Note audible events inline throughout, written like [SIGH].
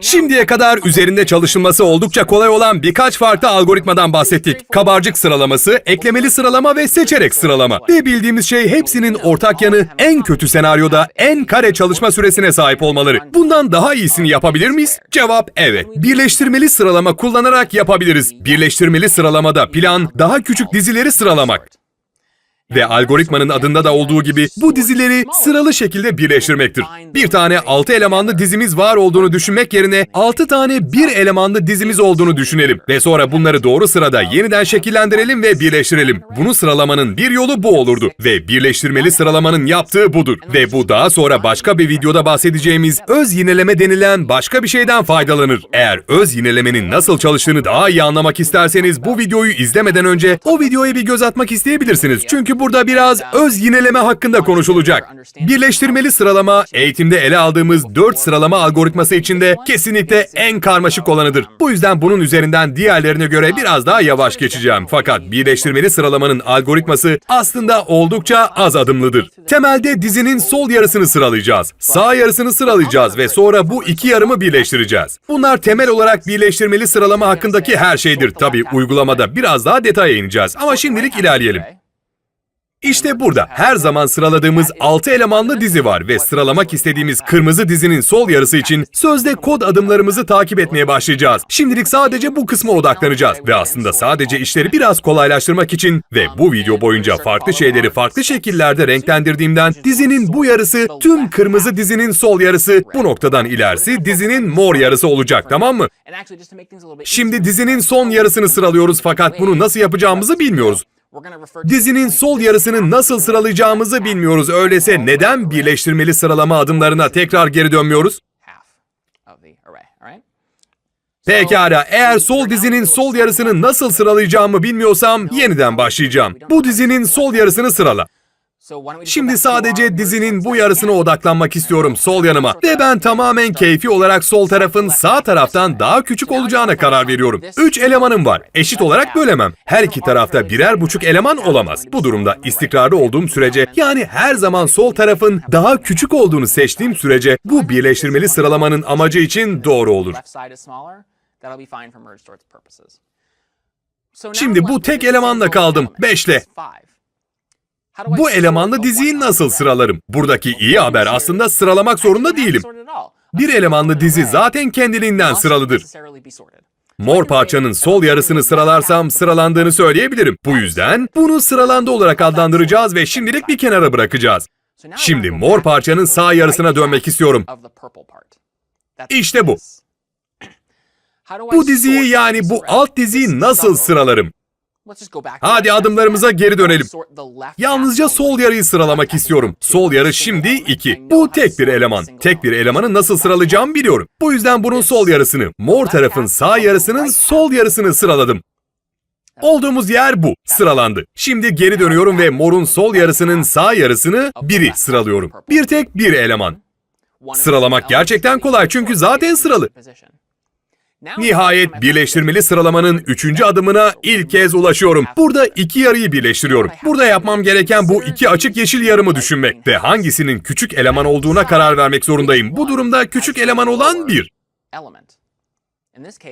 Şimdiye kadar üzerinde çalışılması oldukça kolay olan birkaç farklı algoritmadan bahsettik. Kabarcık sıralaması, eklemeli sıralama ve seçerek sıralama. Ve bildiğimiz şey hepsinin ortak yanı en kötü senaryoda en kare çalışma süresine sahip olmaları. Bundan daha iyisini yapabilir miyiz? Cevap evet. Birleştirmeli sıralama kullanarak yapabiliriz. Birleştirmeli sıralamada plan daha küçük dizileri sıralamak. Ve algoritmanın adında da olduğu gibi bu dizileri sıralı şekilde birleştirmektir. Bir tane 6 elemanlı dizimiz var olduğunu düşünmek yerine 6 tane bir elemanlı dizimiz olduğunu düşünelim. Ve sonra bunları doğru sırada yeniden şekillendirelim ve birleştirelim. Bunu sıralamanın bir yolu bu olurdu. Ve birleştirmeli sıralamanın yaptığı budur. Ve bu daha sonra başka bir videoda bahsedeceğimiz öz yineleme denilen başka bir şeyden faydalanır. Eğer öz yinelemenin nasıl çalıştığını daha iyi anlamak isterseniz bu videoyu izlemeden önce o videoya bir göz atmak isteyebilirsiniz. Çünkü burada biraz öz yineleme hakkında konuşulacak. Birleştirmeli sıralama eğitimde ele aldığımız 4 sıralama algoritması içinde kesinlikle en karmaşık olanıdır. Bu yüzden bunun üzerinden diğerlerine göre biraz daha yavaş geçeceğim. Fakat birleştirmeli sıralamanın algoritması aslında oldukça az adımlıdır. Temelde dizinin sol yarısını sıralayacağız. Sağ yarısını sıralayacağız ve sonra bu iki yarımı birleştireceğiz. Bunlar temel olarak birleştirmeli sıralama hakkındaki her şeydir. Tabi uygulamada biraz daha detaya ineceğiz ama şimdilik ilerleyelim. İşte burada her zaman sıraladığımız 6 elemanlı dizi var ve sıralamak istediğimiz kırmızı dizinin sol yarısı için sözde kod adımlarımızı takip etmeye başlayacağız. Şimdilik sadece bu kısma odaklanacağız ve aslında sadece işleri biraz kolaylaştırmak için ve bu video boyunca farklı şeyleri farklı şekillerde renklendirdiğimden dizinin bu yarısı tüm kırmızı dizinin sol yarısı bu noktadan ilerisi dizinin mor yarısı olacak tamam mı? Şimdi dizinin son yarısını sıralıyoruz fakat bunu nasıl yapacağımızı bilmiyoruz. Dizinin sol yarısını nasıl sıralayacağımızı bilmiyoruz. Öyleyse neden birleştirmeli sıralama adımlarına tekrar geri dönmüyoruz? Pekala, eğer sol dizinin sol yarısını nasıl sıralayacağımı bilmiyorsam yeniden başlayacağım. Bu dizinin sol yarısını sırala. Şimdi sadece dizinin bu yarısına odaklanmak istiyorum sol yanıma. Ve ben tamamen keyfi olarak sol tarafın sağ taraftan daha küçük olacağına karar veriyorum. 3 elemanım var. Eşit olarak bölemem. Her iki tarafta birer buçuk eleman olamaz. Bu durumda istikrarlı olduğum sürece yani her zaman sol tarafın daha küçük olduğunu seçtiğim sürece bu birleştirmeli sıralamanın amacı için doğru olur. Şimdi bu tek elemanla kaldım. Beşle. Bu elemanlı diziyi nasıl sıralarım? Buradaki iyi haber aslında sıralamak zorunda değilim. Bir elemanlı dizi zaten kendiliğinden sıralıdır. Mor parçanın sol yarısını sıralarsam sıralandığını söyleyebilirim. Bu yüzden bunu sıralandı olarak adlandıracağız ve şimdilik bir kenara bırakacağız. Şimdi mor parçanın sağ yarısına dönmek istiyorum. İşte bu. [CLEARS THROAT] Bu diziyi yani bu alt diziyi nasıl sıralarım? Hadi adımlarımıza geri dönelim. Yalnızca sol yarıyı sıralamak istiyorum. Sol yarı şimdi 2. Bu tek bir eleman. Tek bir elemanı nasıl sıralayacağımı biliyorum. Bu yüzden bunun sol yarısını, mor tarafın sağ yarısının sol yarısını sıraladım. Olduğumuz yer bu. Sıralandı. Şimdi geri dönüyorum ve morun sol yarısının sağ yarısını biri sıralıyorum. Bir tek bir eleman. Sıralamak gerçekten kolay çünkü zaten sıralı. Nihayet birleştirmeli sıralamanın üçüncü adımına ilk kez ulaşıyorum. Burada iki yarıyı birleştiriyorum. Burada yapmam gereken bu iki açık yeşil yarımı düşünmek ve hangisinin küçük eleman olduğuna karar vermek zorundayım. Bu durumda küçük eleman olan bir.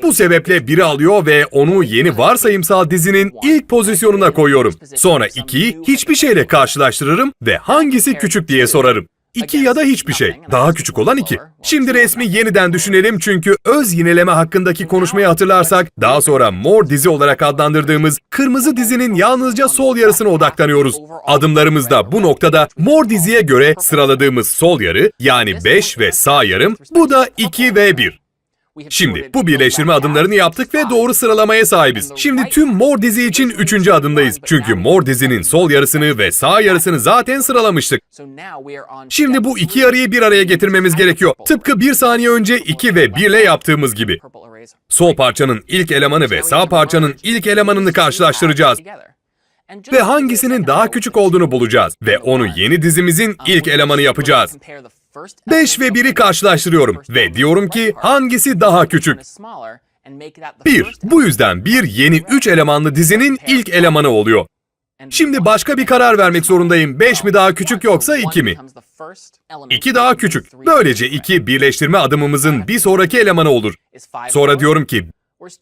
Bu sebeple biri alıyor ve onu yeni varsayımsal dizinin ilk pozisyonuna koyuyorum. Sonra ikiyi hiçbir şeyle karşılaştırırım ve hangisi küçük diye sorarım. 2 ya da hiçbir şey. Daha küçük olan 2. Şimdi resmi yeniden düşünelim çünkü öz yineleme hakkındaki konuşmayı hatırlarsak daha sonra mor dizi olarak adlandırdığımız kırmızı dizinin yalnızca sol yarısına odaklanıyoruz. Adımlarımızda bu noktada mor diziye göre sıraladığımız sol yarı yani 5 ve sağ yarım bu da 2 ve 1. Şimdi bu birleştirme adımlarını yaptık ve doğru sıralamaya sahibiz. Şimdi tüm mor dizi için üçüncü adımdayız. Çünkü mor dizinin sol yarısını ve sağ yarısını zaten sıralamıştık. Şimdi bu iki yarıyı bir araya getirmemiz gerekiyor. Tıpkı bir saniye önce 2 ve 1 ile yaptığımız gibi. Sol parçanın ilk elemanı ve sağ parçanın ilk elemanını karşılaştıracağız. Ve hangisinin daha küçük olduğunu bulacağız. Ve onu yeni dizimizin ilk elemanı yapacağız. 5 ve 1'i karşılaştırıyorum ve diyorum ki hangisi daha küçük? 1. Bu yüzden bir yeni 3 elemanlı dizinin ilk elemanı oluyor. Şimdi başka bir karar vermek zorundayım. 5 mi daha küçük yoksa 2 mi? 2 daha küçük. Böylece 2 birleştirme adımımızın bir sonraki elemanı olur. Sonra diyorum ki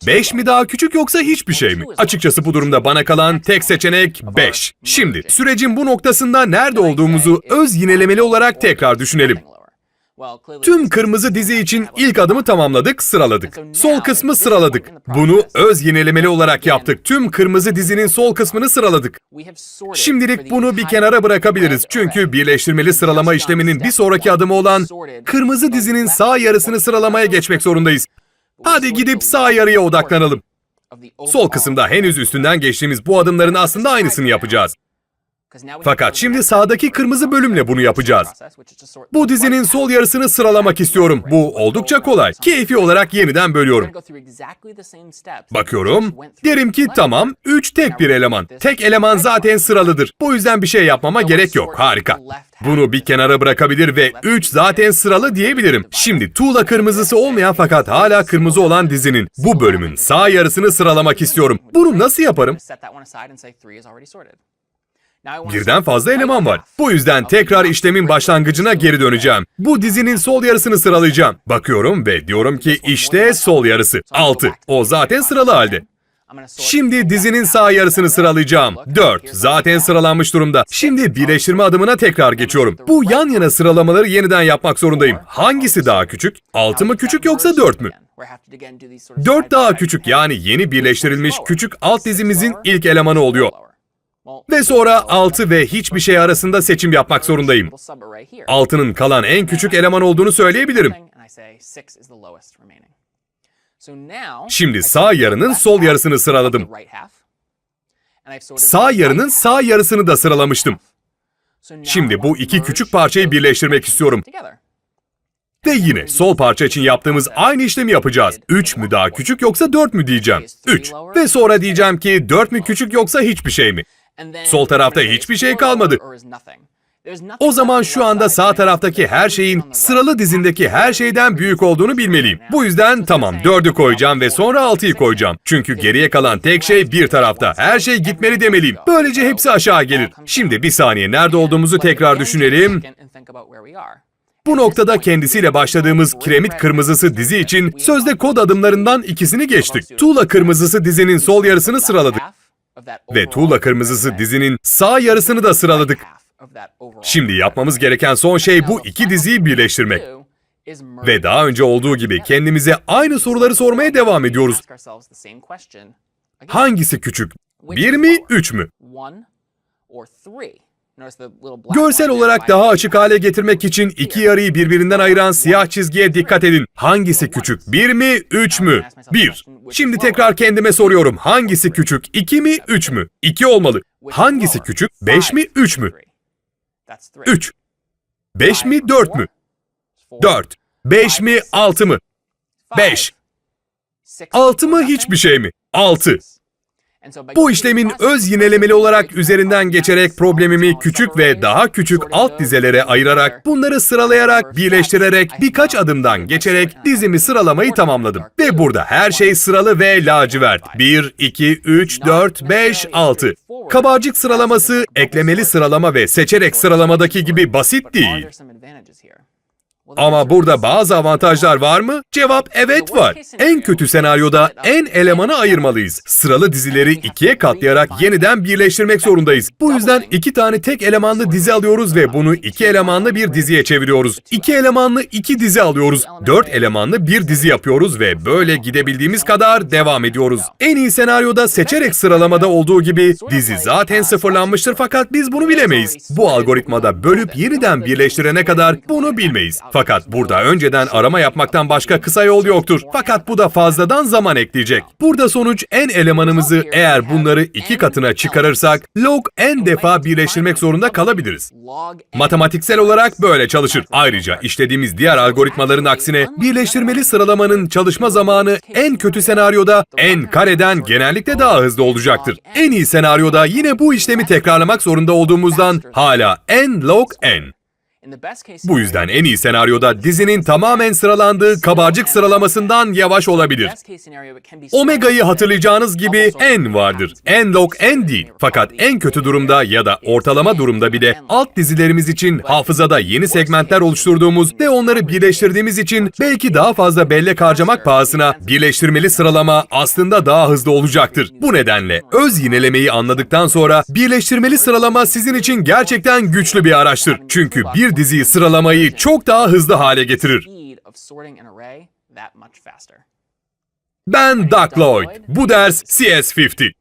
5 mi daha küçük yoksa hiçbir şey mi? Açıkçası bu durumda bana kalan tek seçenek 5. Şimdi sürecin bu noktasında nerede olduğumuzu öz yinelemeli olarak tekrar düşünelim. Tüm kırmızı dizi için ilk adımı tamamladık, sıraladık. Sol kısmı sıraladık. Bunu öz yinelemeli olarak yaptık. Tüm kırmızı dizinin sol kısmını sıraladık. Şimdilik bunu bir kenara bırakabiliriz. Çünkü birleştirmeli sıralama işleminin bir sonraki adımı olan kırmızı dizinin sağ yarısını sıralamaya geçmek zorundayız. Hadi gidip sağ yarıya odaklanalım. Sol kısımda henüz üstünden geçtiğimiz bu adımların aslında aynısını yapacağız. Fakat şimdi sağdaki kırmızı bölümle bunu yapacağız. Bu dizinin sol yarısını sıralamak istiyorum. Bu oldukça kolay. Keyfi olarak yeniden bölüyorum. Bakıyorum. Derim ki tamam, 3 tek bir eleman. Tek eleman zaten sıralıdır. Bu yüzden bir şey yapmama gerek yok. Harika. Bunu bir kenara bırakabilir ve 3 zaten sıralı diyebilirim. Şimdi tuğla kırmızısı olmayan fakat hala kırmızı olan dizinin bu bölümün sağ yarısını sıralamak istiyorum. Bunu nasıl yaparım? Birden fazla eleman var. Bu yüzden tekrar işlemin başlangıcına geri döneceğim. Bu dizinin sol yarısını sıralayacağım. Bakıyorum ve diyorum ki işte sol yarısı. 6. O zaten sıralı halde. Şimdi dizinin sağ yarısını sıralayacağım. 4. Zaten sıralanmış durumda. Şimdi birleştirme adımına tekrar geçiyorum. Bu yan yana sıralamaları yeniden yapmak zorundayım. Hangisi daha küçük? 6 mı küçük yoksa 4 mü? 4 daha küçük yani yeni birleştirilmiş küçük alt dizimizin ilk elemanı oluyor. Ve sonra 6 ve hiçbir şey arasında seçim yapmak zorundayım. 6'nın kalan en küçük eleman olduğunu söyleyebilirim. Şimdi sağ yarının sol yarısını sıraladım. Sağ yarının sağ yarısını da sıralamıştım. Şimdi bu iki küçük parçayı birleştirmek istiyorum. Ve yine sol parça için yaptığımız aynı işlemi yapacağız. 3 mü daha küçük yoksa 4 mü diyeceğim. 3. Ve sonra diyeceğim ki 4 mü küçük yoksa hiçbir şey mi? Sol tarafta hiçbir şey kalmadı. O zaman şu anda sağ taraftaki her şeyin sıralı dizindeki her şeyden büyük olduğunu bilmeliyim. Bu yüzden tamam 4'ü koyacağım ve sonra 6'yı koyacağım. Çünkü geriye kalan tek şey bir tarafta. Her şey gitmeli demeliyim. Böylece hepsi aşağı gelir. Şimdi bir saniye nerede olduğumuzu tekrar düşünelim. Bu noktada kendisiyle başladığımız kiremit kırmızısı dizi için sözde kod adımlarından ikisini geçtik. Tuğla kırmızısı dizinin sol yarısını sıraladık. Ve tuğla kırmızısı dizinin sağ yarısını da sıraladık. Şimdi yapmamız gereken son şey bu iki diziyi birleştirmek. Ve daha önce olduğu gibi kendimize aynı soruları sormaya devam ediyoruz. Hangisi küçük? Bir mi, üç mü? Görsel olarak daha açık hale getirmek için iki yarıyı birbirinden ayıran siyah çizgiye dikkat edin. Hangisi küçük? Bir mi, üç mü? Bir. Şimdi tekrar kendime soruyorum. Hangisi küçük? İki mi, üç mü? İki olmalı. Hangisi küçük? Beş mi, üç mü? Üç. Beş mi, dört mü? Dört. Beş mi, altı mı? Beş. Altı mı, hiçbir şey mi? Altı. Bu işlemin öz yinelemeli olarak üzerinden geçerek problemimi küçük ve daha küçük alt dizelere ayırarak, bunları sıralayarak, birleştirerek, birkaç adımdan geçerek dizimi sıralamayı tamamladım. Ve burada her şey sıralı ve lacivert. 1, 2, 3, 4, 5, 6. Kabarcık sıralaması, eklemeli sıralama ve seçerek sıralamadaki gibi basit değil. Ama burada bazı avantajlar var mı? Cevap evet var. En kötü senaryoda en elemanı ayırmalıyız. Sıralı dizileri ikiye katlayarak yeniden birleştirmek zorundayız. Bu yüzden iki tane tek elemanlı dizi alıyoruz ve bunu iki elemanlı bir diziye çeviriyoruz. İki elemanlı iki dizi alıyoruz. Dört elemanlı bir dizi yapıyoruz ve böyle gidebildiğimiz kadar devam ediyoruz. En iyi senaryoda seçerek sıralamada olduğu gibi dizi zaten sıfırlanmıştır fakat biz bunu bilemeyiz. Bu algoritmada bölüp yeniden birleştirene kadar bunu bilmeyiz. Fakat burada önceden arama yapmaktan başka kısa yol yoktur. Fakat bu da fazladan zaman ekleyecek. Burada sonuç en elemanımızı eğer bunları iki katına çıkarırsak log n defa birleştirmek zorunda kalabiliriz. Matematiksel olarak böyle çalışır. Ayrıca işlediğimiz diğer algoritmaların aksine birleştirmeli sıralamanın çalışma zamanı en kötü senaryoda n kareden genellikle daha hızlı olacaktır. En iyi senaryoda yine bu işlemi tekrarlamak zorunda olduğumuzdan hala n log n. Bu yüzden en iyi senaryoda dizinin tamamen sıralandığı kabarcık sıralamasından yavaş olabilir. Omega'yı hatırlayacağınız gibi en vardır. En log en değil. Fakat en kötü durumda ya da ortalama durumda bile alt dizilerimiz için hafızada yeni segmentler oluşturduğumuz ve onları birleştirdiğimiz için belki daha fazla bellek harcamak pahasına birleştirmeli sıralama aslında daha hızlı olacaktır. Bu nedenle öz yinelemeyi anladıktan sonra birleştirmeli sıralama sizin için gerçekten güçlü bir araçtır. Çünkü bir diziyi sıralamayı çok daha hızlı hale getirir. Ben Doug Lloyd. Bu ders CS50.